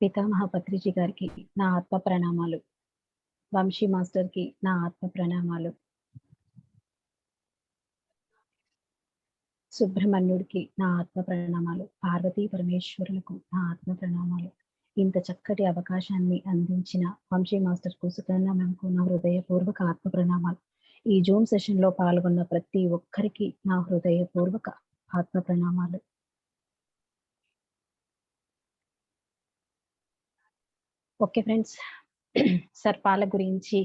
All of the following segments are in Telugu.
పితామహ పత్రిజీ గారికి నా ఆత్మ ప్రణామాలు వంశీ మాస్టర్కి నా ఆత్మ ప్రణామాలు సుబ్రహ్మణ్యుడికి నా ఆత్మ ప్రణామాలు పార్వతీ పరమేశ్వరులకు నా ఆత్మ ప్రణామాలు ఇంత చక్కటి అవకాశాన్ని అందించిన వంశీ మాస్టర్కు మ్యామ్కు నా హృదయపూర్వక ఆత్మ ప్రణామాలు ఈ జూమ్ సెషన్లో పాల్గొన్న ప్రతి ఒక్కరికి నా హృదయపూర్వక ఆత్మ ప్రణామాలు ఓకే ఫ్రెండ్స్. సర్పాల గురించి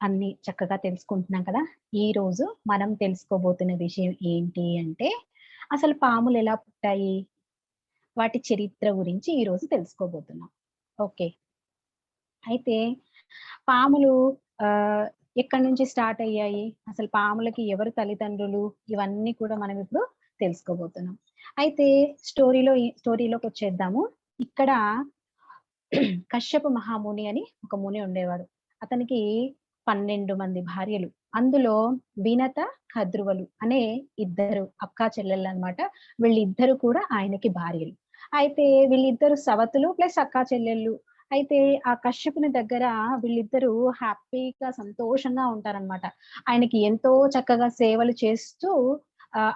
అన్ని చక్కగా తెలుసుకుంటున్నాం కదా. ఈ రోజు మనం తెలుసుకోబోతున్న విషయం ఏంటి అంటే అసలు పాములు ఎలా పుట్టాయి? వాటి చరిత్ర గురించి ఈ రోజు తెలుసుకోబోతున్నాం. ఓకే. అయితే పాములు ఆ ఎక్కడి నుంచి స్టార్ట్ అయ్యాయి? అసలు పాములకి ఎవరు తల్లిదండ్రులు? ఇవన్నీ కూడా మనం ఇప్పుడు తెలుసుకోబోతున్నాం. అయితే స్టోరీలో స్టోరీలోకి వచ్చేద్దాము. ఇక్కడ కశ్యప మహాముని అని ఒక ముని ఉండేవాడు. అతనికి పన్నెండు మంది భార్యలు. అందులో వినత కద్రువలు అనే ఇద్దరు అక్కా చెల్లెళ్ళు అనమాట వీళ్ళిద్దరు కూడా ఆయనకి భార్యలు. అయితే వీళ్ళిద్దరు సవతులు ప్లస్ అక్కా చెల్లెళ్ళు. అయితే ఆ కశ్యపుని దగ్గర వీళ్ళిద్దరూ హ్యాపీగా సంతోషంగా ఉంటారనమాట ఆయనకి ఎంతో చక్కగా సేవలు చేస్తూ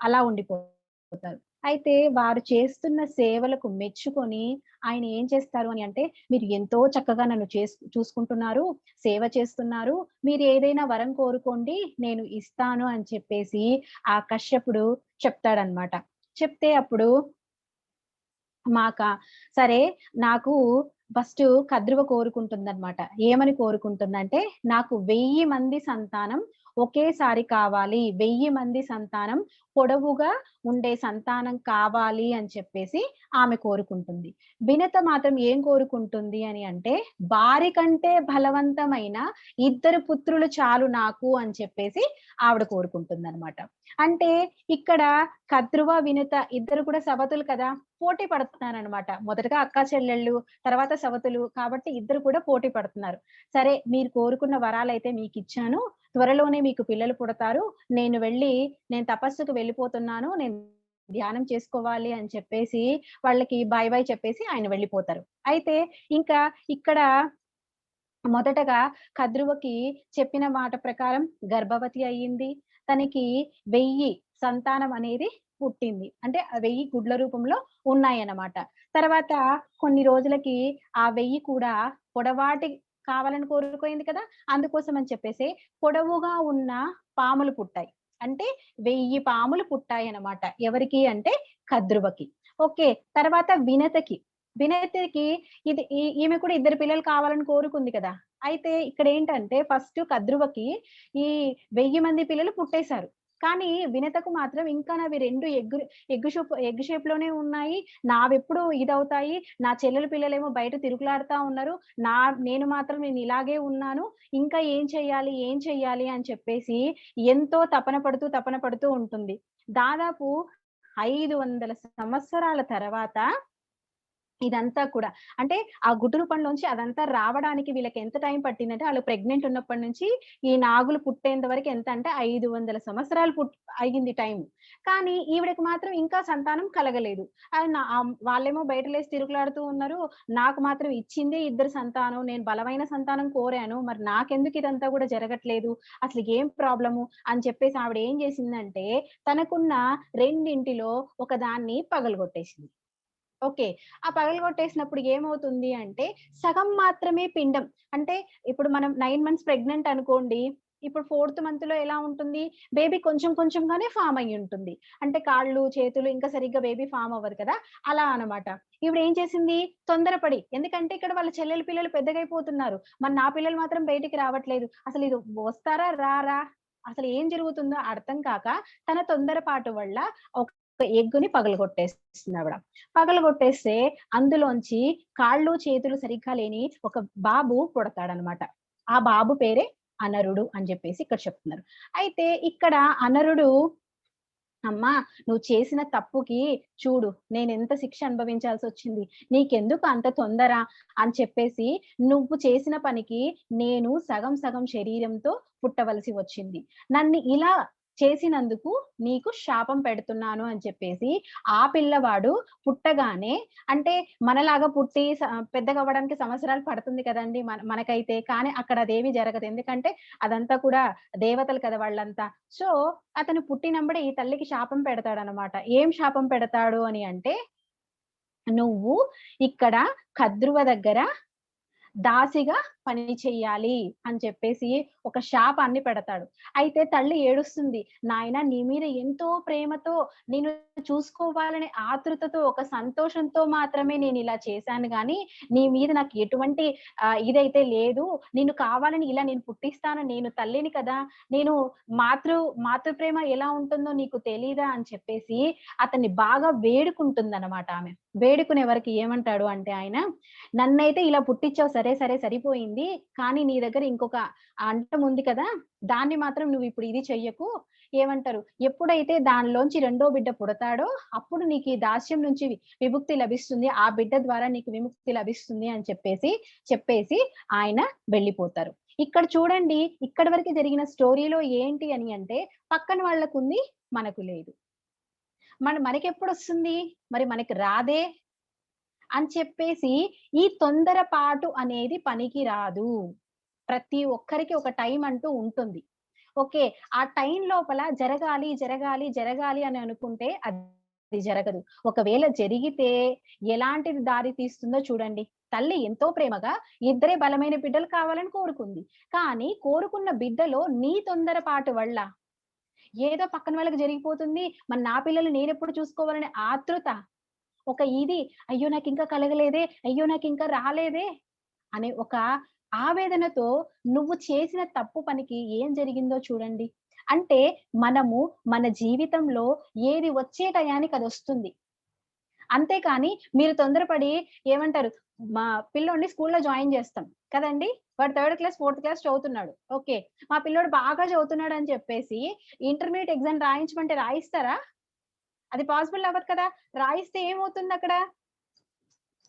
అలా ఉండిపోతారు. అయితే వారు చేస్తున్న సేవలకు మెచ్చుకొని ఆయన ఏం చేస్తారు అని అంటే మీరు ఎంతో చక్కగా నన్ను చేసు చూసుకుంటున్నారు సేవ చేస్తున్నారు మీరు ఏదైనా వరం కోరుకోండి నేను ఇస్తాను అని చెప్పేసి ఆ కశ్యపుడు చెప్తాడనమాట చెప్తే అప్పుడు మాక సరే నాకు ఫస్ట్ కద్రువ కోరుకుంటుందన్నమాట. ఏమని కోరుకుంటుందంటే నాకు వెయ్యి మంది సంతానం ఒకేసారి కావాలి వెయ్యి మంది సంతానం పొడవుగా ఉండే సంతానం కావాలి అని చెప్పేసి ఆమె కోరుకుంటుంది. వినత మాత్రం ఏం కోరుకుంటుంది అని అంటే భార్య కంటే బలవంతమైన ఇద్దరు పుత్రులు చాలు నాకు అని చెప్పేసి ఆవిడ కోరుకుంటుంది అనమాట అంటే ఇక్కడ కద్రువ వినత ఇద్దరు కూడా సవతులు కదా పోటీ పడుతున్నారు అనమాట మొదటగా అక్క చెల్లెళ్ళు తర్వాత సవతులు కాబట్టి ఇద్దరు కూడా పోటీ పడుతున్నారు. సరే మీరు కోరుకున్న వరాలు అయితే మీకు ఇచ్చాను త్వరలోనే మీకు పిల్లలు పుడతారు. నేను వెళ్ళి నేను తపస్సుకు వెళ్ళిపోతున్నాను. నేను ధ్యానం చేసుకోవాలి అని చెప్పేసి వాళ్ళకి బాయ్ బాయ్ చెప్పేసి ఆయన వెళ్ళిపోతారు. అయితే ఇంకా ఇక్కడ మొదటగా కద్రువకి చెప్పిన మాట ప్రకారం గర్భవతి అయ్యింది. తనకి వెయ్యి సంతానం అనేది పుట్టింది. అంటే వెయ్యి గుడ్ల రూపంలో ఉన్నాయన్నమాట. తర్వాత కొన్ని రోజులకి ఆ వెయ్యి కూడా పొడవాటి కావాలని కోరుకోయింది కదా అందుకోసం అని చెప్పేసి పొడవుగా ఉన్న పాములు పుట్టాయి. అంటే వెయ్యి పాములు పుట్టాయి అన్నమాట ఎవరికి అంటే కద్రువకి. ఓకే తర్వాత వినతకి. వినతకి ఇది ఈమె కూడా ఇద్దరు పిల్లలు కావాలని కోరుకుంది కదా. అయితే ఇక్కడ ఏంటంటే ఫస్ట్ కద్రువకి ఈ వెయ్యి మంది పిల్లలు పుట్టేశారు. కానీ వినతకు మాత్రం ఇంకా నావి రెండు ఎగ్గు ఎగ్గు షేప్ ఎగ్గు షేప్లోనే ఉన్నాయి. నావెప్పుడు ఇదవుతాయి. నా చెల్లెల పిల్లలేమో బయట తిరుగులాడుతా ఉన్నారు. నా నేను మాత్రం నేను ఇలాగే ఉన్నాను. ఇంకా ఏం చెయ్యాలి ఏం చెయ్యాలి అని చెప్పేసి ఎంతో తపన పడుతూ తపన పడుతూ ఉంటుంది. దాదాపు ఐదు వందల సంవత్సరాల తర్వాత ఇదంతా కూడా. అంటే ఆ గుడ్డు రూపంలోంచి అదంతా రావడానికి వీళ్ళకి ఎంత టైం పట్టిందంటే వాళ్ళు ప్రెగ్నెంట్ ఉన్నప్పటి నుంచి ఈ నాగులు పుట్టేంత వరకు ఎంత అంటే ఐదు వందల సంవత్సరాలు పుట్ అయ్యింది టైం కానీ ఈవిడకి మాత్రం ఇంకా సంతానం కలగలేదు. వాళ్ళేమో బయట లేసి తిరుగులాడుతూ ఉన్నారు. నాకు మాత్రం ఇచ్చిందే ఇద్దరు సంతానం నేను బలమైన సంతానం కోరాను. మరి నాకెందుకు ఇదంతా కూడా జరగట్లేదు? అసలు ఏం ప్రాబ్లము? అని చెప్పేసి ఆవిడ ఏం చేసిందంటే తనకున్న రెండింటిలో ఒక దాన్ని పగలగొట్టేసింది. ఓకే. ఆ పగలగొట్టేసినప్పుడు ఏమవుతుంది అంటే సగం మాత్రమే పిండం. అంటే ఇప్పుడు మనం నైన్ మంత్స్ ప్రెగ్నెంట్ అనుకోండి ఇప్పుడు ఫోర్త్ మంత్లో ఎలా ఉంటుంది? బేబీ కొంచెం కొంచెంగానే ఫామ్ అయి ఉంటుంది. అంటే కాళ్ళు చేతులు ఇంకా సరిగ్గా బేబీ ఫామ్ అవ్వదు కదా? అలా అనమాట. ఇప్పుడు ఏం చేసింది? తొందరపడి. ఎందుకంటే ఇక్కడ వాళ్ళ చెల్లెల పిల్లలు పెద్దగైపోతున్నారు. మరి నా పిల్లలు మాత్రం బయటికి రావట్లేదు. అసలు ఇది వస్తారా? రారా? అసలు ఏం జరుగుతుందో అర్థం కాక తన తొందరపాటు వల్ల ఒక ఎగ్గుని పగలగొట్టేస్తుంది ఆవిడ పగలగొట్టేస్తే అందులోంచి కాళ్ళు చేతులు సరిగ్గా లేని ఒక బాబు పుడతాడనమాట. ఆ బాబు పేరే అనరుడు అని చెప్పేసి ఇక్కడ చెప్తున్నారు. అయితే ఇక్కడ అనరుడు అమ్మా నువ్వు చేసిన తప్పుకి చూడు నేను ఎంత శిక్ష అనుభవించాల్సి వచ్చింది నీకెందుకు అంత తొందర అని చెప్పేసి నువ్వు చేసిన పనికి నేను సగం సగం శరీరంతో పుట్టవలసి వచ్చింది. నన్ను ఇలా చేసినందుకు నీకు శాపం పెడుతున్నాను అని చెప్పేసి ఆ పిల్లవాడు పుట్టగానే అంటే మనలాగా పుట్టి పెద్దగవ్వడానికి సంవత్సరాలు పడుతుంది కదండి మన మనకైతే కానీ అక్కడ అదేమి జరగదు. ఎందుకంటే అదంతా కూడా దేవతలు కదా వాళ్ళంతా. సో అతను పుట్టినప్పుడే ఈ తల్లికి శాపం పెడతాడు అనమాట ఏం శాపం పెడతాడు అని అంటే నువ్వు ఇక్కడ కద్రువ దగ్గర దాసిగా పని చెయ్యాలి అని చెప్పేసి ఒక శాపాన్ని పెడతాడు. అయితే తల్లి ఏడుస్తుంది నాయన నీ మీద ఎంతో ప్రేమతో నేను చూసుకోవాలనే ఆతృతతో ఒక సంతోషంతో మాత్రమే నేను ఇలా చేశాను గాని నీ మీద నాకు ఎటువంటి ఇదైతే లేదు. నేను కావాలని ఇలా నేను పుట్టిస్తాను నేను తల్లిని కదా. నేను మాతృ మాతృ ప్రేమ ఎలా ఉంటుందో నీకు తెలీదా? అని చెప్పేసి అతన్ని బాగా వేడుకుంటుంది అనమాట ఆమె. వేడుకునే వరకు ఏమంటాడు అంటే ఆయన నన్నైతే ఇలా పుట్టించావు సరే సరే సరిపోయింది. కానీ నీ దగ్గర ఇంకొక అంటం ఉంది కదా దాన్ని మాత్రం నువ్వు ఇప్పుడు ఇది చెయ్యకు. ఏమంటారు? ఎప్పుడైతే దానిలోంచి రెండో బిడ్డ పుడతాడో అప్పుడు నీకు ఈ దాస్యం నుంచి విముక్తి లభిస్తుంది. ఆ బిడ్డ ద్వారా నీకు విముక్తి లభిస్తుంది అని చెప్పేసి చెప్పేసి ఆయన వెళ్ళిపోతారు. ఇక్కడ చూడండి ఇక్కడ వరకు జరిగిన స్టోరీలో ఏంటి అని అంటే పక్కన వాళ్ళకు ఉంది మనకు లేదు. మన మనకి ఎప్పుడు వస్తుంది? మరి మనకి రాదే? అని చెప్పేసి ఈ తొందరపాటు అనేది పనికి రాదు. ప్రతి ఒక్కరికి ఒక టైం అంటూ ఉంటుంది. ఓకే ఆ టైం లోపల జరగాలి జరగాలి జరగాలి అని అనుకుంటే అది జరగదు. ఒకవేళ జరిగితే ఎలాంటిది దారి తీస్తుందో చూడండి. తల్లి ఎంతో ప్రేమగా ఇద్దరే బలమైన బిడ్డలు కావాలని కోరుకుంది. కానీ కోరుకున్న బిడ్డలో నీ తొందరపాటు వల్ల ఏదో పక్కన వాళ్ళకి జరిగిపోతుంది. మన నా పిల్లలు నేనెప్పుడు చూసుకోవాలనే ఆతృత ఒక ఇది అయ్యో నాకు ఇంకా కలగలేదే అయ్యో నాకు ఇంకా రాలేదే అనే ఒక ఆవేదనతో నువ్వు చేసిన తప్పు పనికి ఏం జరిగిందో చూడండి. అంటే మనము మన జీవితంలో ఏది వచ్చే టయానికి అది వస్తుంది. అంతేకాని మీరు తొందరపడి ఏమంటారు మా పిల్లోడిని స్కూల్లో జాయిన్ చేస్తాం కదండి వాడు థర్డ్ క్లాస్ ఫోర్త్ క్లాస్ చదువుతున్నాడు ఓకే. మా పిల్లోడు బాగా చదువుతున్నాడు అని చెప్పేసి ఇంటర్మీడియట్ ఎగ్జామ్ రాయించమంటే రాయిస్తారా? అది పాసిబుల్ అవ్వదు కదా? రాయిస్తే ఏమవుతుంది అక్కడ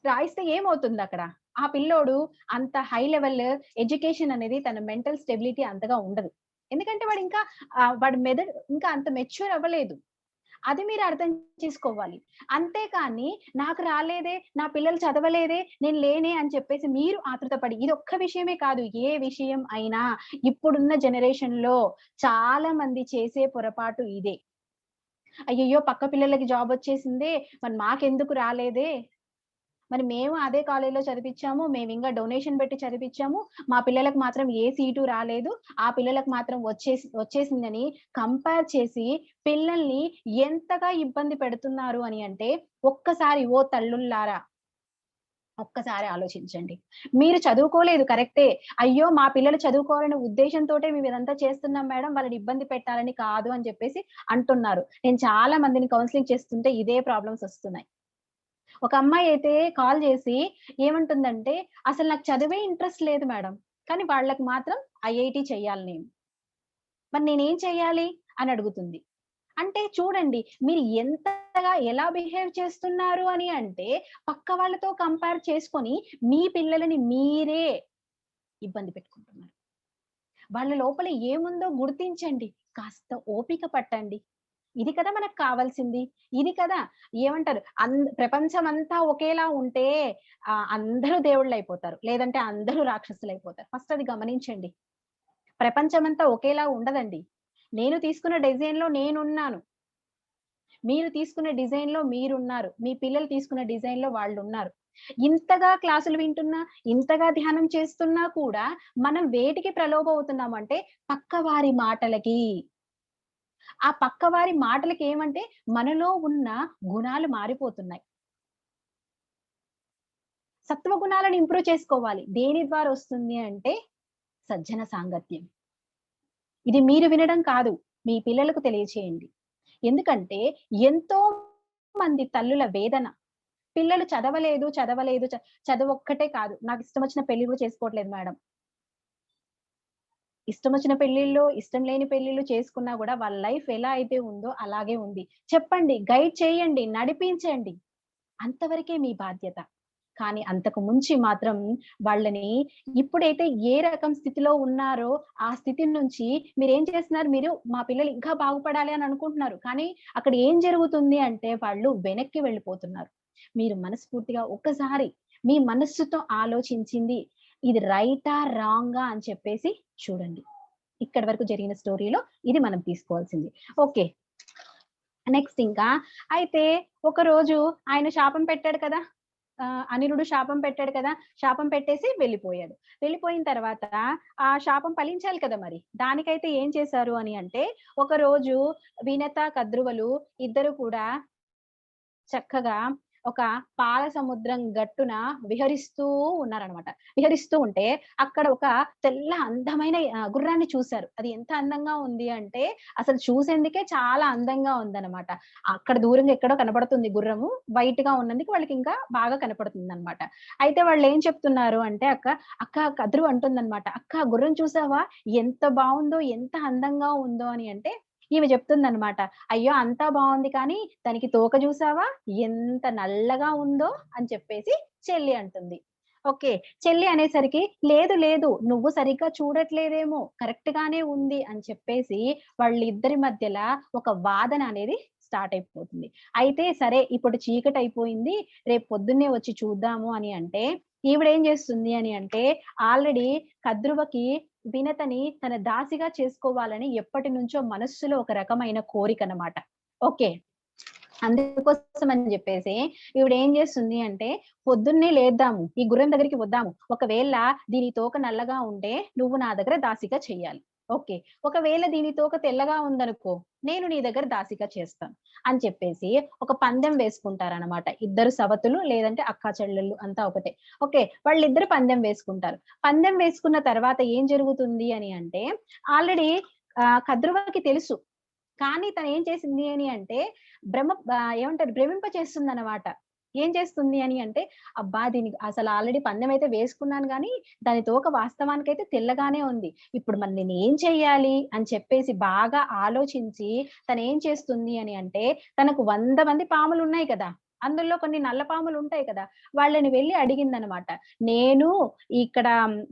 రాయిస్తే ఏమవుతుంది అక్కడ ఆ పిల్లోడు అంత హై లెవెల్ ఎడ్యుకేషన్ అనేది తన మెంటల్ స్టెబిలిటీ అంతగా ఉండదు. ఎందుకంటే వాడు ఇంకా వాడు వాడి మెదడు ఇంకా అంత మెచ్యూర్ అవ్వలేదు. అది మీరు అర్థం చేసుకోవాలి. అంతేకాని నాకు రాలేదే నా పిల్లలు చదవలేదే నేను లేనే అని చెప్పేసి మీరు ఆతృతపడి ఇది ఒక్క విషయమే కాదు ఏ విషయం అయినా ఇప్పుడున్న జనరేషన్లో చాలా మంది చేసే పొరపాటు ఇదే. అయ్యయ్యో పక్క పిల్లలకి జాబ్ వచ్చేసిందే. మరి మాకెందుకు రాలేదే? మరి మేము అదే కాలేజీలో చదివించాము మేము ఇంకా డొనేషన్ పెట్టి చదివించాము మా పిల్లలకు మాత్రం ఏ సీటు రాలేదు. ఆ పిల్లలకు మాత్రం వచ్చేసి వచ్చేసిందని కంపేర్ చేసి పిల్లల్ని ఎంతగా ఇబ్బంది పెడుతున్నారు అని అంటే ఒక్కసారి ఓ తల్లుల్లారా ఒక్కసారి ఆలోచించండి. మీరు చదువుకోలేదు కరెక్టే. అయ్యో మా పిల్లలు చదువుకోవాలనే ఉద్దేశంతో మేము ఇదంతా చేస్తున్నాం మేడం వాళ్ళని ఇబ్బంది పెట్టాలని కాదు అని చెప్పేసి అంటున్నారు. నేను చాలా మందిని కౌన్సిలింగ్ చేస్తుంటే ఇదే ప్రాబ్లమ్స్ వస్తున్నాయి. ఒక అమ్మాయి అయితే కాల్ చేసి ఏమంటుందంటే అసలు నాకు చదివే ఇంట్రెస్ట్ లేదు మేడం కానీ వాళ్ళకి మాత్రం ఐఐటి చెయ్యాలి నేను. మరి నేనేం చెయ్యాలి? అని అడుగుతుంది. అంటే చూడండి మీరు ఎంత కొత్తగా ఎలా బిహేవ్ చేస్తున్నారు అని అంటే పక్క వాళ్ళతో కంపేర్ చేసుకొని మీ పిల్లలని మీరే ఇబ్బంది పెట్టుకుంటున్నారు. వాళ్ళ లోపల ఏముందో గుర్తించండి. కాస్త ఓపిక పట్టండి. ఇది కదా మనకు కావాల్సింది. ఇది కదా ఏమంటారు? అంద ప్రపంచం అంతా ఒకేలా ఉంటే అందరూ దేవుళ్ళు అయిపోతారు లేదంటే అందరూ రాక్షసులు అయిపోతారు ఫస్ట్ అది గమనించండి. ప్రపంచం అంతా ఒకేలా ఉండదండి. నేను తీసుకున్న డిజైన్లో నేనున్నాను. మీరు తీసుకున్న డిజైన్లో మీరున్నారు. మీ పిల్లలు తీసుకున్న డిజైన్లో వాళ్ళు ఉన్నారు ఇంతగా క్లాసులు వింటున్నా ఇంతగా ధ్యానం చేస్తున్నా కూడా మనం వేటికి ప్రలోభ అవుతున్నాం అంటే పక్కవారి మాటలకి. ఆ పక్కవారి మాటలకి ఏమంటే మనలో ఉన్న గుణాలు మారిపోతున్నాయి. సత్వ గుణాలను ఇంప్రూవ్ చేసుకోవాలి. దేని ద్వారా వస్తుంది అంటే సజ్జన సాంగత్యం. ఇది మీరు వినడం కాదు. మీ పిల్లలకు తెలియచేయండి. ఎందుకంటే ఎంతో మంది తల్లుల వేదన. పిల్లలు చదవలేదు చదవలేదు చ- చదువు ఒక్కటే కాదు. నాకు ఇష్టం వచ్చిన పెళ్ళి కూడా చేసుకోవట్లేదు మేడం. ఇష్టం వచ్చిన పెళ్ళిళ్ళు ఇష్టం లేని పెళ్ళిళ్ళు చేసుకున్నా కూడా వాళ్ళ లైఫ్ ఎలా అయితే ఉందో అలాగే ఉంది. చెప్పండి గైడ్ చేయండి నడిపించండి. అంతవరకే మీ బాధ్యత. కానీ అంతకు ముంచి మాత్రం వాళ్ళని ఇప్పుడైతే ఏ రకం స్థితిలో ఉన్నారో ఆ స్థితి నుంచి మీరు ఏం చేస్తున్నారు? మీరు మా పిల్లలు ఇంకా బాగుపడాలి అని అనుకుంటున్నారు. కానీ అక్కడ ఏం జరుగుతుంది అంటే వాళ్ళు వెనక్కి వెళ్ళిపోతున్నారు. మీరు మనస్ఫూర్తిగా ఒక్కసారి మీ మనస్సుతో ఆలోచించింది ఇది రైటా రాంగా అని చెప్పేసి చూడండి. ఇక్కడ వరకు జరిగిన స్టోరీలో ఇది మనం తీసుకోవాల్సింది. ఓకే. నెక్స్ట్ ఇంకా అయితే ఒక రోజు ఆయన శాపం పెట్టాడు కదా? అనిరుడు శాపం పెట్టాడు కదా శాపం పెట్టేసి వెళ్ళిపోయాడు. వెళ్ళిపోయిన తర్వాత ఆ శాపం ఫలించాలి కదా మరి. దానికైతే ఏం చేశారు అని అంటే ఒక రోజు వినత కద్రువలు ఇద్దరు కూడా చక్కగా ఒక పాల సముద్రం గట్టున విహరిస్తూ ఉన్నారనమాట విహరిస్తూ ఉంటే అక్కడ ఒక తెల్ల అందమైన గుర్రాన్ని చూశారు. అది ఎంత అందంగా ఉంది అంటే అసలు చూసేందుకే చాలా అందంగా ఉందన్నమాట. అక్కడ దూరంగా ఎక్కడో కనపడుతుంది గుర్రము. వైట్గా ఉన్నందుకు వాళ్ళకి ఇంకా బాగా కనపడుతుంది అనమాట అయితే వాళ్ళు ఏం చెప్తున్నారు అంటే అక్క అక్క కదురు అంటుందన్నమాట. అక్క గుర్రం చూసావా? ఎంత బాగుందో ఎంత అందంగా ఉందో అని అంటే ఈమె చెప్తుందనమాట అయ్యో అంతా బాగుంది కానీ దానికి తోక చూసావా? ఎంత నల్లగా ఉందో అని చెప్పేసి చెల్లి అంటుంది. ఓకే చెల్లి అనేసరికి లేదు లేదు నువ్వు సరిగ్గా చూడట్లేదేమో కరెక్ట్ గానే ఉంది అని చెప్పేసి వాళ్ళిద్దరి మధ్యలో ఒక వాదన అనేది స్టార్ట్ అయిపోతుంది. అయితే సరే ఇప్పుడు చీకటి అయిపోయింది రేపు పొద్దున్నే వచ్చి చూద్దాము అని అంటే ఈవిడ ఏం చేస్తుంది అని అంటే ఆల్రెడీ కద్రువకి వినతని తన దాసిగా చేసుకోవాలని ఎప్పటి నుంచో మనస్సులో ఒక రకమైన కోరిక అన్నమాట. ఓకే. అందుకోసం అని చెప్పేసి ఈవిడ ఏం చేస్తుంది అంటే పొద్దున్నే లేద్దాము ఈ గుర్రం దగ్గరికి వద్దాము. ఒకవేళ దీని తోక నల్లగా ఉంటే నువ్వు నా దగ్గర దాసిగా చెయ్యాలి. ఓకే. ఒకవేళ దీని తోక తెల్లగా ఉందనుకో నేను నీ దగ్గర దాసిగా చేస్తాను. అని చెప్పేసి ఒక పందెం వేసుకుంటారనమాట ఇద్దరు సవతులు లేదంటే అక్కా చెల్లెళ్ళు అంతా ఒకటే. ఓకే. వాళ్ళిద్దరు పందెం వేసుకుంటారు. పందెం వేసుకున్న తర్వాత ఏం జరుగుతుంది అని అంటే ఆల్రెడీ కద్రువకి తెలుసు. కానీ తను ఏం చేసింది అని అంటే భ్రమ ఏమంటారు? భ్రమింప చేస్తుంది అనమాట ఏం చేస్తుంది అని అంటే అబ్బా దీనికి అసలు ఆల్రెడీ పందెం అయితే వేసుకున్నాను కానీ దాని తోక వాస్తవానికైతే తెల్లగానే ఉంది. ఇప్పుడు మరి నేను ఏం చెయ్యాలి? అని చెప్పేసి బాగా ఆలోచించి తను ఏం చేస్తుంది అని అంటే తనకు వంద మంది పాములు ఉన్నాయి కదా అందులో కొన్ని నల్ల పాములు ఉంటాయి కదా వాళ్ళని వెళ్ళి అడిగిందనమాట. నేను ఇక్కడ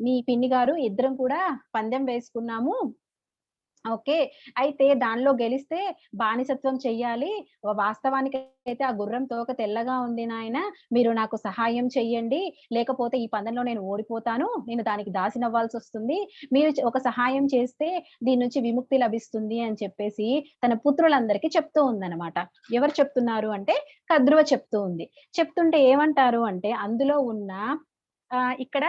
మీ పిన్ని గారు ఇద్దరం కూడా పందెం వేసుకున్నాము ఓకే. అయితే దానిలో గెలిస్తే బానిసత్వం చెయ్యాలి. వాస్తవానికి అయితే ఆ గుర్రం తోక తెల్లగా ఉంది నాయన మీరు నాకు సహాయం చెయ్యండి. లేకపోతే ఈ పందెంలో నేను ఓడిపోతాను. నేను దానికి దాసినవ్వాల్సి వస్తుంది మీరు ఒక సహాయం చేస్తే దీని నుంచి విముక్తి లభిస్తుంది అని చెప్పేసి తన పుత్రులందరికీ చెప్తూ ఉందన్నమాట. ఎవరు చెప్తున్నారు అంటే కద్రువ చెప్తూ ఉంది. చెప్తుంటే ఏమంటారు అంటే అందులో ఉన్న ఆ ఇక్కడ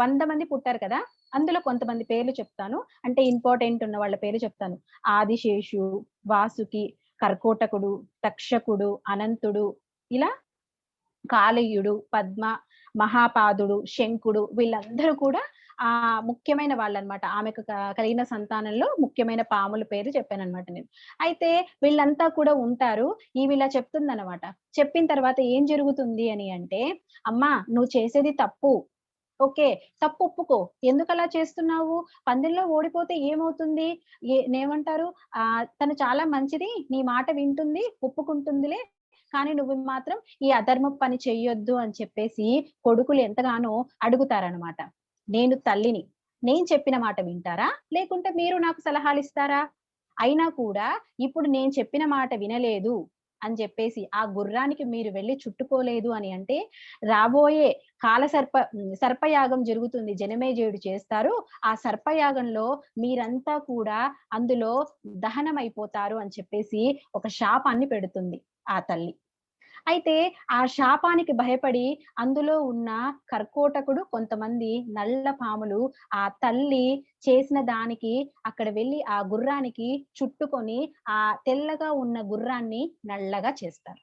వంద మంది పుట్టారు కదా? అందులో కొంతమంది పేర్లు చెప్తాను. అంటే ఇంపార్టెంట్ ఉన్న వాళ్ళ పేర్లు చెప్తాను. ఆదిశేషు వాసుకి కర్కోటకుడు తక్షకుడు అనంతుడు ఇలా కాళీయుడు పద్మ మహాపాదుడు శంకుడు వీళ్ళందరూ కూడా ఆ ముఖ్యమైన వాళ్ళనమాట. ఆమెకు క- కలిగిన సంతానంలో ముఖ్యమైన పాముల పేరు చెప్పాను అనమాట నేను. అయితే వీళ్ళంతా కూడా ఉంటారు. ఈ ఇలా చెప్తుందన్నమాట చెప్పిన తర్వాత ఏం జరుగుతుంది అని అంటే అమ్మా నువ్వు చేసేది తప్పు. ఓకే తప్పు ఒప్పుకో. ఎందుకు అలా చేస్తున్నావు? పందెంలో ఓడిపోతే ఏమవుతుంది? ఏ నేమంటారు ఆ తను చాలా మంచిది నీ మాట వింటుంది ఒప్పుకుంటుందిలే. కానీ నువ్వు మాత్రం ఈ అధర్మ పని చెయ్యొద్దు అని చెప్పేసి కొడుకులు ఎంతగానో అడుగుతారనమాట నేను తల్లిని. నేను చెప్పిన మాట వింటారా? లేకుంటే మీరు నాకు సలహాలు ఇస్తారా అయినా కూడా ఇప్పుడు నేను చెప్పిన మాట వినలేదు. అని చెప్పేసి ఆ గుర్రానికి మీరు వెళ్ళి చుట్టుకోలేదు అని అంటే రాబోయే కాల సర్ప సర్పయాగం జరుగుతుంది. జనమేజయుడు చేస్తారు. ఆ సర్పయాగంలో మీరంతా కూడా అందులో దహనం అయిపోతారు అని చెప్పేసి ఒక శాపాన్ని పెడుతుంది ఆ తల్లి. అయితే ఆ శాపానికి భయపడి అందులో ఉన్న కర్కోటకుడు కొంతమంది నల్ల పాములు ఆ తల్లి చేసిన దానికి అక్కడ వెళ్ళి ఆ గుర్రానికి చుట్టుకొని ఆ తెల్లగా ఉన్న గుర్రాన్ని నల్లగా చేస్తారు.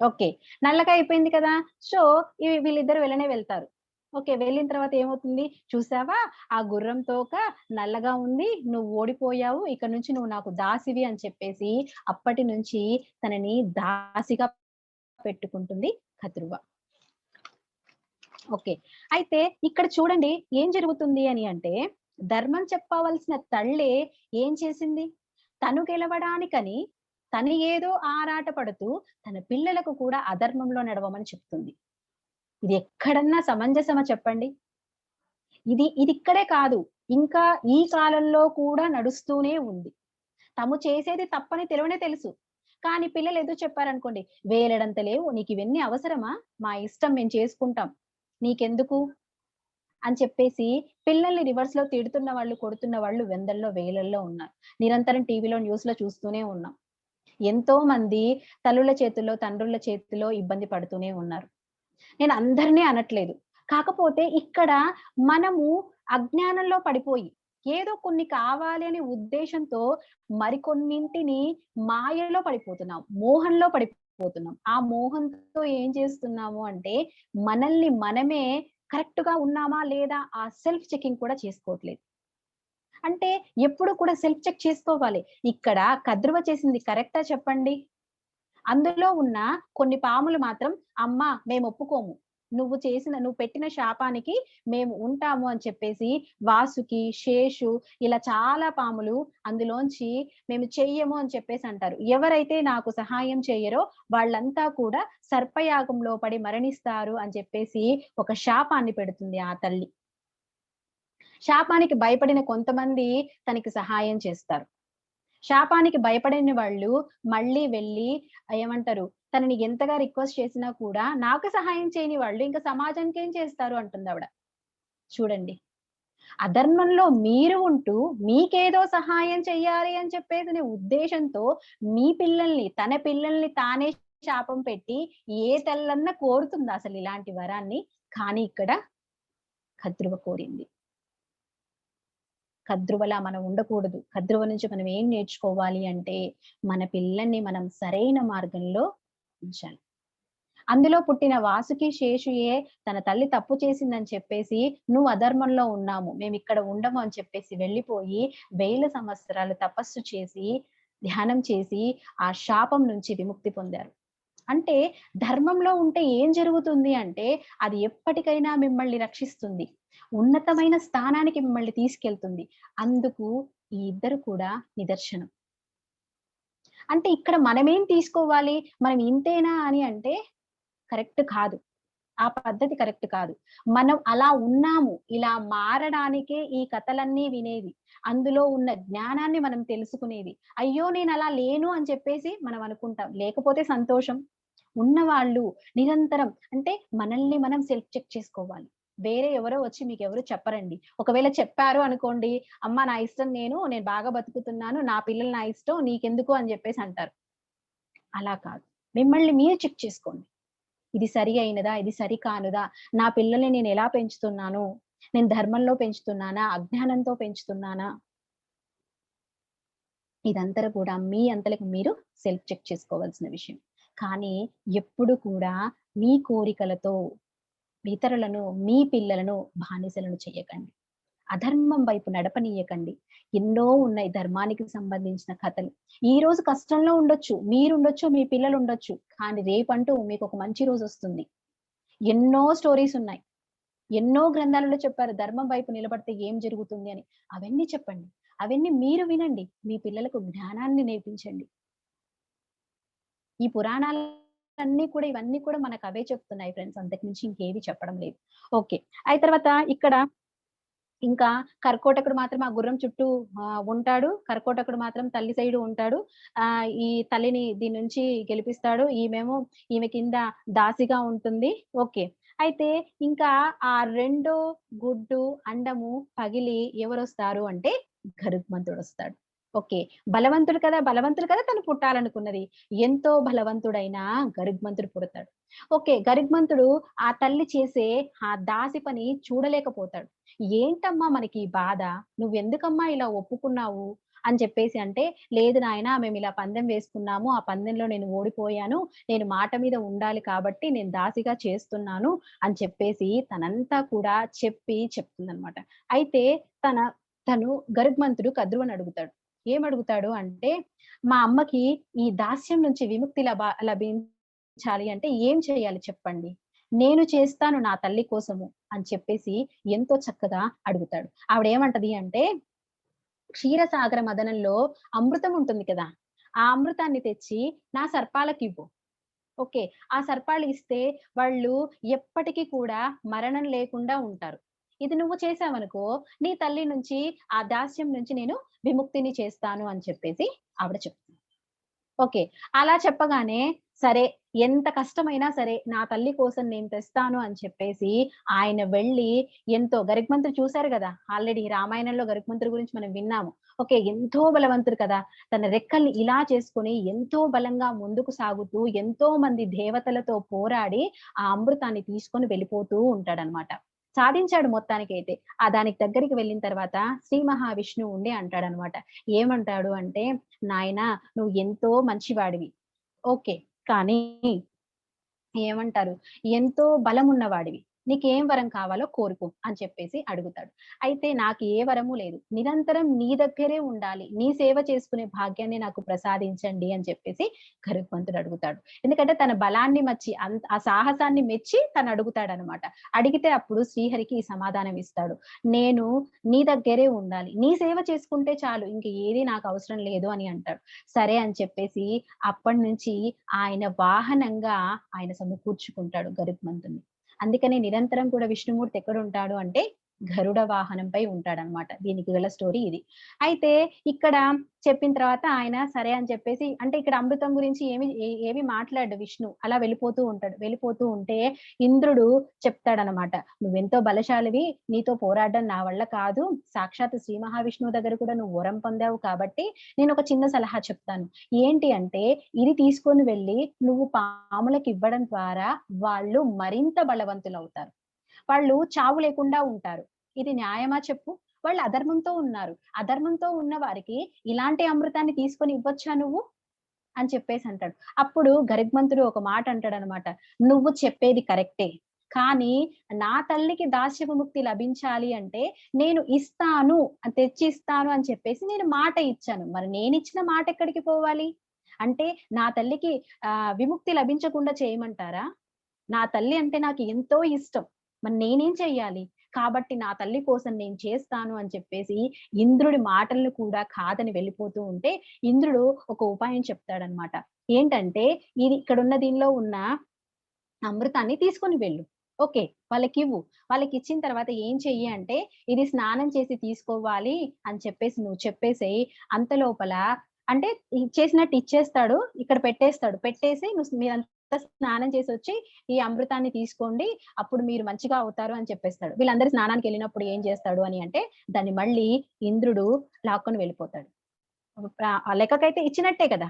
ఓకే. నల్లగా అయిపోయింది కదా? సో ఇవి వీళ్ళిద్దరు వెళ్ళనే వెళ్తారు. ఓకే. వెళ్ళిన తర్వాత ఏమవుతుంది? చూసావా? ఆ గుర్రం తోక నల్లగా ఉంది నువ్వు ఓడిపోయావు ఇక నుంచి నువ్వు నాకు దాసివి అని చెప్పేసి అప్పటి నుంచి తనని దాసిగా పెట్టుకుంటుంది కతురువ ఓకే. అయితే ఇక్కడ చూడండి ఏం జరుగుతుంది అని అంటే ధర్మం చెప్పవలసిన తళ్ళే ఏం చేసింది? తను గెలవడానికని తను ఏదో ఆరాట పడుతూ తన పిల్లలకు కూడా అధర్మంలో నడవమని చెప్తుంది. ఇది ఎక్కడన్నా సమంజసమా చెప్పండి? ఇది ఇది ఇక్కడే కాదు. ఇంకా ఈ కాలంలో కూడా నడుస్తూనే ఉంది. తాము చేసేది తప్పని తెలివనే తెలుసు. కానీ పిల్లలు ఏదో చెప్పారనుకోండి వేలడంత లేవు నీకు ఇవన్నీ అవసరమా? మా ఇష్టం మేము చేసుకుంటాం. నీకెందుకు? అని చెప్పేసి పిల్లల్ని రివర్స్లో తిడుతున్న వాళ్ళు కొడుతున్న వాళ్ళు వెందల్లో వేలల్లో ఉన్నారు. నిరంతరం టీవీలో న్యూస్లో చూస్తూనే ఉన్నాం. ఎంతో మంది తల్లుల చేతుల్లో తండ్రుల చేతిలో ఇబ్బంది పడుతూనే ఉన్నారు. నేను అందరినీ అనట్లేదు. కాకపోతే ఇక్కడ మనము అజ్ఞానంలో పడిపోయి ఏదో కొన్ని కావాలి అనే ఉద్దేశంతో మరికొన్నింటిని మాయలో పడిపోతున్నాం మోహంలో పడిపోతున్నాం. ఆ మోహంతో ఏం చేస్తున్నాము అంటే మనల్ని మనమే కరెక్ట్గా ఉన్నామా లేదా ఆ సెల్ఫ్ చెకింగ్ కూడా చేసుకోవట్లేదు. అంటే ఎప్పుడు కూడా సెల్ఫ్ చెక్ చేసుకోవాలి. ఇక్కడ కద్రువ చేసింది కరెక్టా చెప్పండి? అందులో ఉన్న కొన్ని పాములు మాత్రం అమ్మా మేము ఒప్పుకోము నువ్వు చేసిన నువ్వు పెట్టిన శాపానికి మేము ఉంటాము అని చెప్పేసి వాసుకి శేషు ఇలా చాలా పాములు అందులోంచి మేము చెయ్యము అని చెప్పేసి అంటారు. ఎవరైతే నాకు సహాయం చేయరో వాళ్ళంతా కూడా సర్పయాగంలో పడి మరణిస్తారు అని చెప్పేసి ఒక శాపాన్ని పెడుతుంది ఆ తల్లి. శాపానికి భయపడిన కొంతమంది తనకి సహాయం చేస్తారు. శాపానికి భయపడిన వాళ్ళు మళ్ళీ వెళ్ళి ఏమంటారు? తనని ఎంతగా రిక్వెస్ట్ చేసినా కూడా నాకు సహాయం చేయని వాళ్ళు ఇంకా సమాజానికి ఏం చేస్తారు అంటుంది ఆవిడ. చూడండి. అధర్మంలో మీరు ఉంటూ మీకేదో సహాయం చెయ్యాలి అని చెప్పేసి ఉద్దేశంతో మీ పిల్లల్ని తన పిల్లల్ని తానే శాపం పెట్టి ఏ తెల్లన్న కోరుతుంది అసలు ఇలాంటి వరాన్ని. కానీ ఇక్కడ కద్రువ కోరింది. కద్రువలా మనం ఉండకూడదు. కద్రువ నుంచి మనం ఏం నేర్చుకోవాలి అంటే మన పిల్లల్ని మనం సరైన మార్గంలో ప్రయత్నించాను అందులో పుట్టిన వాసుకి శేషుయే తన తల్లి తప్పు చేసిందని చెప్పేసి నువ్వు అధర్మంలో ఉన్నాము మేము ఇక్కడ ఉండము అని చెప్పేసి వెళ్ళిపోయి వేల సంవత్సరాలు తపస్సు చేసి ధ్యానం చేసి ఆ శాపం నుంచి విముక్తి పొందారు. అంటే ధర్మంలో ఉంటే ఏం జరుగుతుంది అంటే అది ఎప్పటికైనా మిమ్మల్ని రక్షిస్తుంది. ఉన్నతమైన స్థానానికి మిమ్మల్ని తీసుకెళ్తుంది. అందుకు ఈ ఇద్దరు కూడా నిదర్శనం. అంటే ఇక్కడ మనమేం తీసుకోవాలి? మనం ఇంతేనా అని అంటే కరెక్ట్ కాదు. ఆ పద్ధతి కరెక్ట్ కాదు. మనం అలా ఉన్నాము ఇలా మారడానికే ఈ కథలన్నీ వినేది అందులో ఉన్న జ్ఞానాన్ని మనం తెలుసుకునేది అయ్యో నేను అలా లేను అని చెప్పేసి మనం అనుకుంటాం. లేకపోతే సంతోషం. ఉన్నవాళ్ళు నిరంతరం అంటే మనల్ని మనం సెల్ఫ్ చెక్ చేసుకోవాలి. వేరే ఎవరో వచ్చి మీకు ఎవరు చెప్పరండి. ఒకవేళ చెప్పారు అనుకోండి అమ్మ నా ఇష్టం నేను నేను బాగా బతుకుతున్నాను నా పిల్లలు నా ఇష్టం నీకెందుకు? అని చెప్పేసి అంటారు. అలా కాదు. మిమ్మల్ని మీరు చెక్ చేసుకోండి. ఇది సరి అయినదా? ఇది సరి కానుదా? నా పిల్లల్ని నేను ఎలా పెంచుతున్నాను? నేను ధర్మంలో పెంచుతున్నానా? అజ్ఞానంతో పెంచుతున్నానా? ఇదంతా కూడా మీ అంతలకు మీరు సెల్ఫ్ చెక్ చేసుకోవాల్సిన విషయం. కానీ ఎప్పుడు కూడా మీ కోరికలతో ఇతరులను మీ పిల్లలను బానిసలను చేయకండి అధర్మం వైపు నడపనీయకండి. ఎన్నో ఉన్నాయి ధర్మానికి సంబంధించిన కథలు. ఈ రోజు కష్టంలో ఉండొచ్చు మీరుండొచ్చు మీ పిల్లలు ఉండొచ్చు కానీ రేపంటూ మీకు ఒక మంచి రోజు వస్తుంది. ఎన్నో స్టోరీస్ ఉన్నాయి. ఎన్నో గ్రంథాలలో చెప్పారు ధర్మం వైపు నిలబడితే ఏం జరుగుతుంది అని. అవన్నీ చెప్పండి. అవన్నీ మీరు వినండి. మీ పిల్లలకు జ్ఞానాన్ని నేర్పించండి. ఈ పురాణాల అన్ని కూడా ఇవన్నీ కూడా మనకు అవే చెప్తున్నాయి ఫ్రెండ్స్. అంతకుమించి ఇంకేవి చెప్పడం లేదు. ఓకే. అయిన తర్వాత ఇక్కడ ఇంకా కర్కోటకుడు మాత్రం ఆ గుర్రం చుట్టూ ఆ, ఉంటాడు. కర్కోటకుడు మాత్రం తల్లి సైడు ఉంటాడు. ఆ ఈ తల్లిని దీని నుంచి గెలిపిస్తాడు. ఈమెమో ఈమె కింద దాసిగా ఉంటుంది. ఓకే. అయితే ఇంకా ఆ రెండో గుడ్డు అండము పగిలి ఎవరు వస్తారు అంటే గరుత్మంతుడు వస్తాడు ఓకే. బలవంతుడు కదా బలవంతుడు కదా తను పుట్టాలనుకున్నది. ఎంతో బలవంతుడైన గరుగ్మంతుడు పుడతాడు. ఓకే గరుగ్మంతుడు ఆ తల్లి చేసే ఆ దాసి పని చూడలేకపోతాడు. ఏంటమ్మా మనకి ఈ బాధ? నువ్వెందుకమ్మా ఇలా ఒప్పుకున్నావు? అని చెప్పేసి అంటే లేదు నాయన మేము ఇలా పందెం వేసుకున్నాము. ఆ పందెంలో నేను ఓడిపోయాను. నేను మాట మీద ఉండాలి కాబట్టి నేను దాసిగా చేస్తున్నాను. అని చెప్పేసి తనంతా కూడా చెప్పి చెప్తుందనమాట అయితే తన తను గరుగ్మంతుడు కద్రువని అడుగుతాడు. ఏం అడుగుతాడు అంటే మా అమ్మకి ఈ దాస్యం నుంచి విముక్తి లభ లభించాలి అంటే ఏం చేయాలి చెప్పండి నేను చేస్తాను నా తల్లి కోసము అని చెప్పేసి ఎంతో చక్కగా అడుగుతాడు ఆవిడ ఏమంటది అంటే క్షీరసాగర మదనంలో అమృతం ఉంటుంది కదా ఆ అమృతాన్ని తెచ్చి నా సర్పాలకు ఇవ్వు ఓకే. ఆ సర్పాలు ఇస్తే వాళ్ళు ఎప్పటికీ కూడా మరణం లేకుండా ఉంటారు. ఇది నువ్వు చేశావనుకో, నీ తల్లి నుంచి ఆ దాస్యం నుంచి నేను విముక్తిని చేస్తాను అని చెప్పేసి ఆవిడ చెప్తుంది. ఓకే. అలా చెప్పగానే సరే ఎంత కష్టమైనా సరే నా తల్లి కోసం నేను తెస్తాను అని చెప్పేసి ఆయన వెళ్ళి ఎంతో గరుత్మంతుడు చూశారు కదా ఆల్రెడీ రామాయణంలో గరుత్మంతుడి గురించి మనం విన్నాము. ఓకే. ఎంతో బలవంతుడు కదా! తన రెక్కల్ని ఇలా చేసుకొని ఎంతో బలంగా ముందుకు సాగుతూ ఎంతో మంది దేవతలతో పోరాడి ఆ అమృతాన్ని తీసుకొని వెళ్ళిపోతూ ఉంటాడనమాట. సాధించాడు మొత్తానికి అయితే ఆ దానికి దగ్గరికి వెళ్ళిన తర్వాత శ్రీ మహావిష్ణువు ఉండి అంటాడనమాట. ఏమంటాడు అంటే, "నాయనా నువ్వు ఎంతో మంచివాడివి. ఓకే. కానీ" ఏమంటారు? "ఎంతో బలమున్నవాడివి. నీకేం వరం కావాలో కోరుకో" అని చెప్పేసి అడుగుతాడు. అయితే నాకు ఏ వరము లేదు. నిరంతరం నీ దగ్గరే ఉండాలి. నీ సేవ చేసుకునే భాగ్యాన్ని నాకు ప్రసాదించండి అని చెప్పేసి గరుత్మంతుడు అడుగుతాడు. ఎందుకంటే తన బలాన్ని మచ్చి ఆ సాహసాన్ని మెచ్చి తను అడుగుతాడు అనమాట అడిగితే అప్పుడు శ్రీహరికి ఈ సమాధానం ఇస్తాడు. "నేను నీ దగ్గరే ఉండాలి. నీ సేవ చేసుకుంటే చాలు. ఇంక ఏది నాకు అవసరం లేదు" అని అంటాడు. సరే అని చెప్పేసి అప్పటినుంచి ఆయన వాహనంగా ఆయన సమకూర్చుకుంటాడు గరుత్మంతుడిని. అందుకనే నిరంతరం కూడా విష్ణుమూర్తి ఎక్కడ ఉంటాడు అంటే గరుడ వాహనంపై ఉంటాడనమాట. దీనికి గల స్టోరీ ఇది. అయితే ఇక్కడ చెప్పిన తర్వాత ఆయన సరే అని చెప్పేసి అంటే ఇక్కడ అమృతం గురించి ఏమి ఏమి మాట్లాడు విష్ణు. అలా వెళ్ళిపోతూ ఉంటాడు. వెళ్ళిపోతూ ఉంటే ఇంద్రుడు చెప్తాడనమాట. "నువ్వెంతో బలశాలివి. నీతో పోరాడడం నా వల్ల కాదు. సాక్షాత్ శ్రీ మహావిష్ణువు దగ్గర కూడా నువ్వు వరం పొందావు కాబట్టి నేను ఒక చిన్న సలహా చెప్తాను. ఏంటి అంటే ఇది తీసుకొని వెళ్ళి నువ్వు పాములకు ఇవ్వడం ద్వారా వాళ్ళు మరింత బలవంతులు అవుతారు వాళ్ళు చావు లేకుండా ఉంటారు. ఇది న్యాయమా చెప్పు? వాళ్ళు అధర్మంతో ఉన్నారు. అధర్మంతో ఉన్న వారికి ఇలాంటి అమృతాన్ని తీసుకొని ఇవ్వచ్చా నువ్వు?" అని చెప్పేసి అంటాడు. అప్పుడు గరిగ్మంతుడు ఒక మాట అంటాడనమాట. "నువ్వు చెప్పేది కరెక్టే. కానీ నా తల్లికి దాస్య విముక్తి లభించాలి అంటే నేను ఇస్తాను, తెచ్చిస్తాను అని చెప్పేసి నేను మాట ఇచ్చాను. మరి నేను ఇచ్చిన మాట ఎక్కడికి పోవాలి? అంటే నా తల్లికి ఆ విముక్తి లభించకుండా చేయమంటారా? నా తల్లి అంటే నాకు ఎంతో ఇష్టం. మరి నేనేం చెయ్యాలి? కాబట్టి నా తల్లి కోసం నేను చేస్తాను" అని చెప్పేసి ఇంద్రుడి మాటలను కూడా కాదని వెళ్ళిపోతూ ఉంటే ఇంద్రుడు ఒక ఉపాయం చెప్తాడనమాట. ఏంటంటే ఇది ఇక్కడున్న దీనిలో ఉన్న అమృతాన్ని తీసుకొని వెళ్ళు. ఓకే. వాళ్ళకి ఇవ్వు వాళ్ళకి ఇచ్చిన తర్వాత ఏం చెయ్యి అంటే ఇది స్నానం చేసి తీసుకోవాలి అని చెప్పేసి నువ్వు చెప్పేసేయి. అంతలోపల అంటే చేసినట్టు ఇచ్చేస్తాడు. ఇక్కడ పెట్టేస్తాడు. పెట్టేసి నువ్వు మీరంతా స్నానం చేసి వచ్చి ఈ అమృతాన్ని తీసుకోండి. అప్పుడు మీరు మంచిగా అవుతారు అని చెప్పేస్తాడు. వీళ్ళందరూ స్నానానికెళ్ళినప్పుడు ఏం చేస్తాడు అని అంటే దాన్ని మళ్ళీ ఇంద్రుడు లాక్కొని వెళ్ళిపోతాడు. ఆ లెక్కకైతే ఇచ్చినట్టే కదా!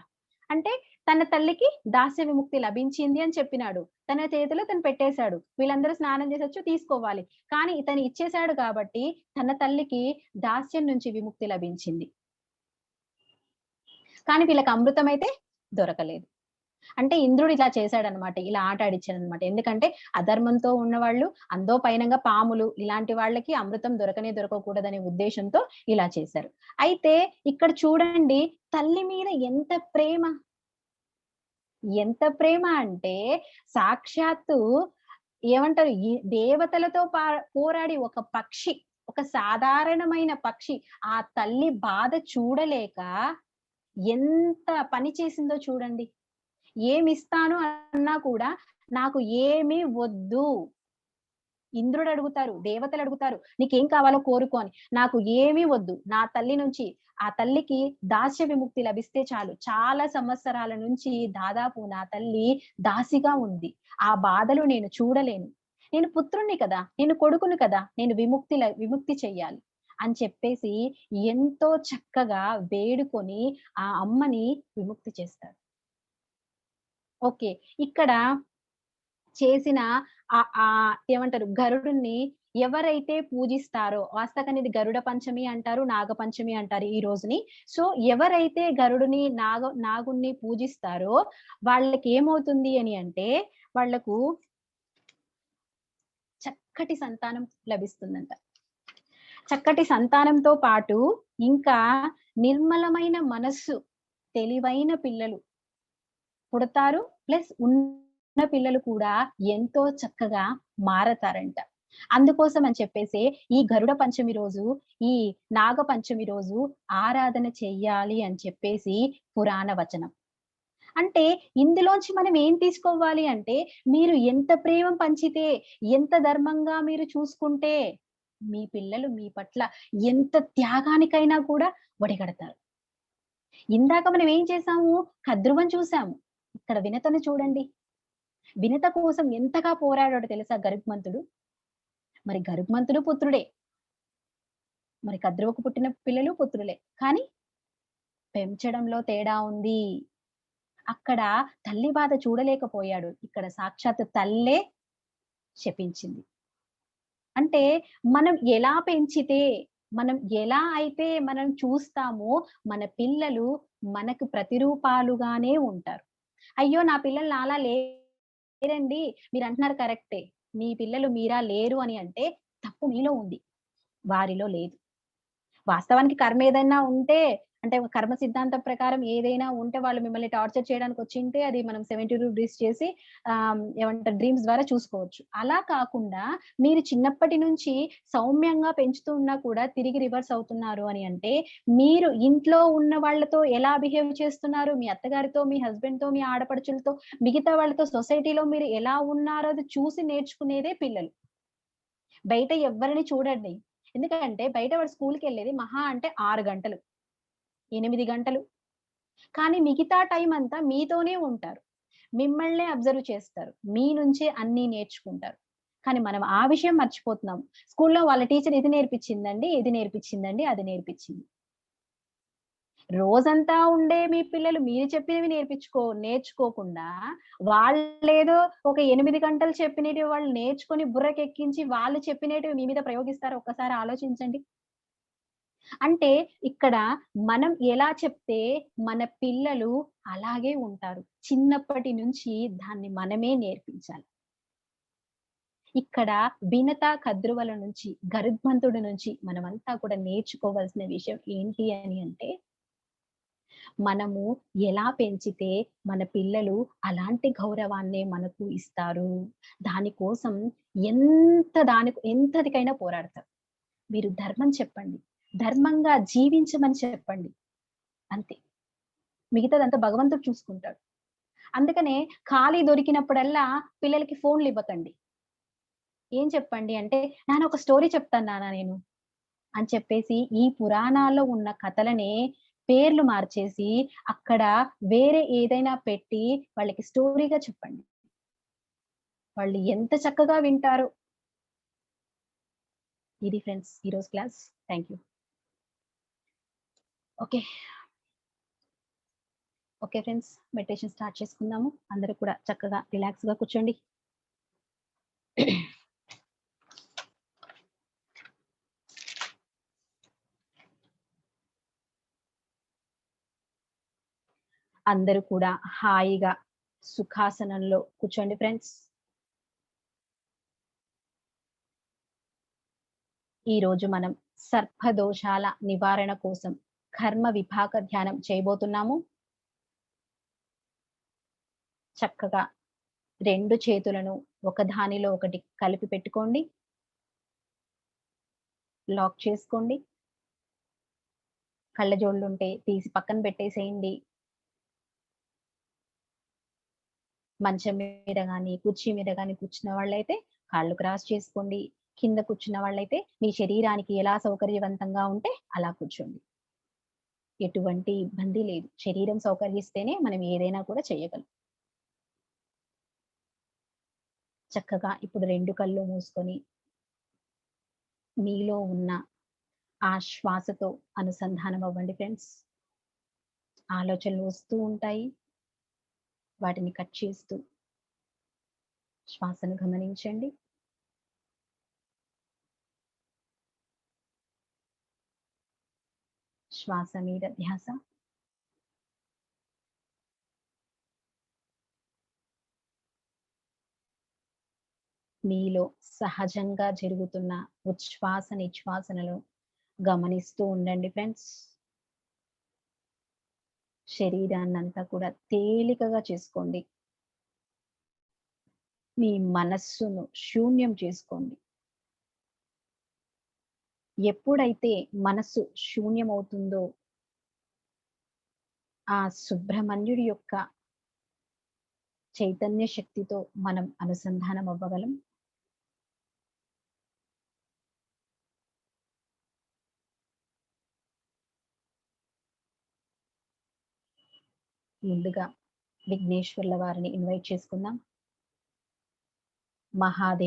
అంటే తన తల్లికి దాస్య విముక్తి లభించింది అని చెప్పినాడు. తన చేతిలో తను పెట్టేశాడు. వీళ్ళందరూ స్నానం చేసొచ్చు తీసుకోవాలి. కానీ ఇతను ఇచ్చేశాడు కాబట్టి తన తల్లికి దాస్యం నుంచి విముక్తి లభించింది. కానీ వీళ్ళకి అమృతం అయితే దొరకలేదు. అంటే ఇంద్రుడు ఇలా చేశాడనమాట. ఇలా ఆట ఆడిచ్చాడనమాట. ఎందుకంటే అధర్మంతో ఉన్నవాళ్ళు అందో పైనంగా పాములు ఇలాంటి వాళ్ళకి అమృతం దొరకనే దొరకకూడదనే ఉద్దేశంతో ఇలా చేశారు. అయితే ఇక్కడ చూడండి తల్లి మీద ఎంత ప్రేమ. ఎంత ప్రేమ అంటే సాక్షాత్తు ఏమంటారు దేవతలతో పా పోరాడి ఒక పక్షి, ఒక సాధారణమైన పక్షి ఆ తల్లి బాధ చూడలేక ఎంత పని చేసిందో చూడండి. ఏమిస్తాను అన్నా కూడా నాకు ఏమీ వద్దు. ఇంద్రుడు అడుగుతారు. దేవతలు అడుగుతారు. "నీకేం కావాలో కోరుకో" అని. నాకు ఏమీ వద్దు. నా తల్లి నుంచి ఆ తల్లికి దాస్య విముక్తి లభిస్తే చాలు. చాలా సంవత్సరాల నుంచి దాదాపు నా తల్లి దాసిగా ఉంది. ఆ బాధలు నేను చూడలేను. నేను పుత్రుణ్ణి కదా! నేను కొడుకుని కదా! నేను విముక్తి ల విముక్తి చెయ్యాలి. అని చెప్పేసి ఎంతో చక్కగా వేడుకొని ఆ అమ్మని విముక్తి చేస్తాడు. ఓకే. ఇక్కడ చేసిన ఆహ్, ఆహ్, ఏమంటారు గరుడుని ఎవరైతే పూజిస్తారో వాస్తవానికి ఇది గరుడ పంచమి అంటారు, నాగ పంచమి అంటారు ఈ రోజుని. సో, ఎవరైతే గరుడుని, నాగ నాగుడిని పూజిస్తారో వాళ్ళకి ఏమవుతుంది అని అంటే వాళ్ళకు చక్కటి సంతానం లభిస్తుందంట. చక్కటి సంతానంతో పాటు ఇంకా నిర్మలమైన మనస్సు, తెలివైన పిల్లలు పుడతారు. ప్లస్ ఉన్న పిల్లలు కూడా ఎంతో చక్కగా మారతారంట. అందుకోసం అని చెప్పేసే ఈ గరుడ పంచమి రోజు, ఈ నాగ పంచమి రోజు ఆరాధన చెయ్యాలి అని చెప్పేసి పురాణ వచనం. అంటే ఇందులోంచి మనం ఏం తీసుకోవాలి అంటే మీరు ఎంత ప్రేమ పంచితే ఎంత ధర్మంగా మీరు చూసుకుంటే మీ పిల్లలు మీ పట్ల ఎంత త్యాగానికైనా కూడా ఒడిగడతారు ఇందాక మనం ఏం చేసాము కద్రువం చూసాము ఇక్కడ వినతను చూడండి. వినత కోసం ఎంతగా పోరాడాడు తెలుసా గరుగ్మంతుడు మరి గరుగ్మంతుడు పుత్రుడే. మరి కద్రువకు పుట్టిన పిల్లలు పుత్రులే. కానీ పెంచడంలో తేడా ఉంది. అక్కడ తల్లి బాధ చూడలేకపోయాడు. ఇక్కడ సాక్షాత్ తల్లే శపించింది. అంటే మనం ఎలా పెంచితే మనం ఎలా అయితే మనం చూస్తామో మన పిల్లలు మనకు ప్రతిరూపాలుగానే ఉంటారు. అయ్యో! నా పిల్లలు నాలా లేరండి. మీరు అంటున్నారు కరెక్టే. మీ పిల్లలు మీరా లేరు అని అంటే తప్పు మీలో ఉంది. వారిలో లేదు. వాస్తవానికి కర్మ ఏదైనా ఉంటే అంటే కర్మ సిద్ధాంతం ప్రకారం ఏదైనా ఉంటే వాళ్ళు మిమ్మల్ని టార్చర్ చేయడానికి వచ్చింటే అది మనం సెవెంటీ రూపీస్ చేసి ఏమంటారు డ్రీమ్స్ ద్వారా చూసుకోవచ్చు. అలా కాకుండా మీరు చిన్నప్పటి నుంచి సౌమ్యంగా పెంచుతూ ఉన్నా కూడా తిరిగి రివర్స్ అవుతున్నారు అని అంటే మీరు ఇంట్లో ఉన్న వాళ్ళతో ఎలా బిహేవ్ చేస్తున్నారు? మీ అత్తగారితో మీ హస్బెండ్తో మీ ఆడపడుచులతో మిగతా వాళ్ళతో సొసైటీలో మీరు ఎలా ఉన్నారో అది చూసి నేర్చుకునేదే పిల్లలు. బయట ఎవరిని చూడండి. ఎందుకంటే బయట వాడు స్కూల్కి వెళ్ళేది మహా అంటే ఆరు గంటలు. ఎనిమిది గంటలు. కానీ మిగతా టైం అంతా మీతోనే ఉంటారు. మిమ్మల్నే అబ్జర్వ్ చేస్తారు. మీ నుంచే అన్ని నేర్చుకుంటారు. కానీ మనం ఆ విషయం మర్చిపోతున్నాం. స్కూల్లో వాళ్ళ టీచర్ ఇది నేర్పించిందండి ఇది నేర్పించిందండి అది నేర్పించింది. రోజంతా ఉండే మీ పిల్లలు మీరు చెప్పినవి నేర్పించుకో నేర్చుకోకుండా వాళ్ళేదో ఒక ఎనిమిది గంటలు చెప్పినవి వాళ్ళు నేర్చుకొని బుర్రకెక్కించి వాళ్ళు చెప్పినవి మీ మీద ప్రయోగిస్తారు? ఒక్కసారి ఆలోచించండి. అంటే ఇక్కడ మనం ఎలా చెప్తే మన పిల్లలు అలాగే ఉంటారు. చిన్నప్పటి నుంచి దాన్ని మనమే నేర్పించాలి. ఇక్కడ వినత కద్రువల నుంచి గరుగ్మంతుడి నుంచి మనమంతా కూడా నేర్చుకోవాల్సిన విషయం ఏంటి అని అంటే మనము ఎలా పెంచితే మన పిల్లలు అలాంటి గౌరవాన్నే మనకు ఇస్తారు. దానికోసం ఎంత దాని ఎంతటికైనా పోరాడతారు. మీరు ధర్మం చెప్పండి. ధర్మంగా జీవించమని చెప్పండి. అంతే. మిగతాదంతా భగవంతుడు చూసుకుంటాడు. అందుకనే ఖాళీ దొరికినప్పుడల్లా పిల్లలకి ఫోన్లు ఇవ్వకండి. ఏం చెప్పండి అంటే నాన్న ఒక స్టోరీ చెప్తాను నాన్న నేను. అని చెప్పేసి ఈ పురాణాల్లో ఉన్న కథలనే పేర్లు మార్చేసి అక్కడ వేరే ఏదైనా పెట్టి వాళ్ళకి స్టోరీగా చెప్పండి. వాళ్ళు ఎంత చక్కగా వింటారో. ఇది ఫ్రెండ్స్ ఈరోజు class. Thank you okay. Okay friends meditation start చేసుకుందాము. అందరూ కూడా చక్కగా రిలాక్స్గా కూర్చోండి. అందరూ కూడా హాయిగా సుఖాసనంలో కూర్చోండి ఫ్రెండ్స్. ఈ రోజు మనం సర్పదోషాల నివారణ కోసం కర్మ విభాగ ధ్యానం చేయబోతున్నాము. చక్కగా రెండు చేతులను ఒకదానిలో ఒకటి కలిపి పెట్టుకోండి. లాక్ చేసుకోండి. కళ్ళజోళ్ళుంటే తీసి పక్కన పెట్టేసేయండి. మంచం మీద కానీ కుర్చీ మీద కానీ కూర్చున్న వాళ్ళైతే కాళ్ళు క్రాస్ చేసుకోండి. కింద కూర్చున్న వాళ్ళైతే మీ శరీరానికి ఎలా సౌకర్యవంతంగా ఉంటే అలా కూర్చోండి. ఎటువంటి ఇబ్బంది లేదు. శరీరం సౌకర్యిస్తేనే మనం ఏదైనా కూడా చేయగలం. చక్కగా ఇప్పుడు రెండు కళ్ళు మూసుకొని మీలో ఉన్న ఆ శ్వాసతో అనుసంధానం అవ్వండి ఫ్రెండ్స్. ఆలోచనలు వస్తూ ఉంటాయి. వాటిని కట్ చేస్తూ శ్వాసను గమనించండి. శ్వాస మీద ధ్యాస. మీలో సహజంగా జరుగుతున్న ఉచ్ఛ్వాస నిశ్వాసనలు గమనిస్తూ ఉండండి ఫ్రెండ్స్. శరీరాన్ని అంతా కూడా తేలికగా చేసుకోండి. మీ మనస్సును శూన్యం చేసుకోండి. ఎప్పుడైతే మనస్సు శూన్యమవుతుందో ఆ సుబ్రహ్మణ్యుడి యొక్క చైతన్య శక్తితో మనం అనుసంధానం అవ్వగలం. ముందుగా విఘ్నేశ్వర్ల వారిని ఇన్వైట్ చేసుకుందాం. మహాదేవ్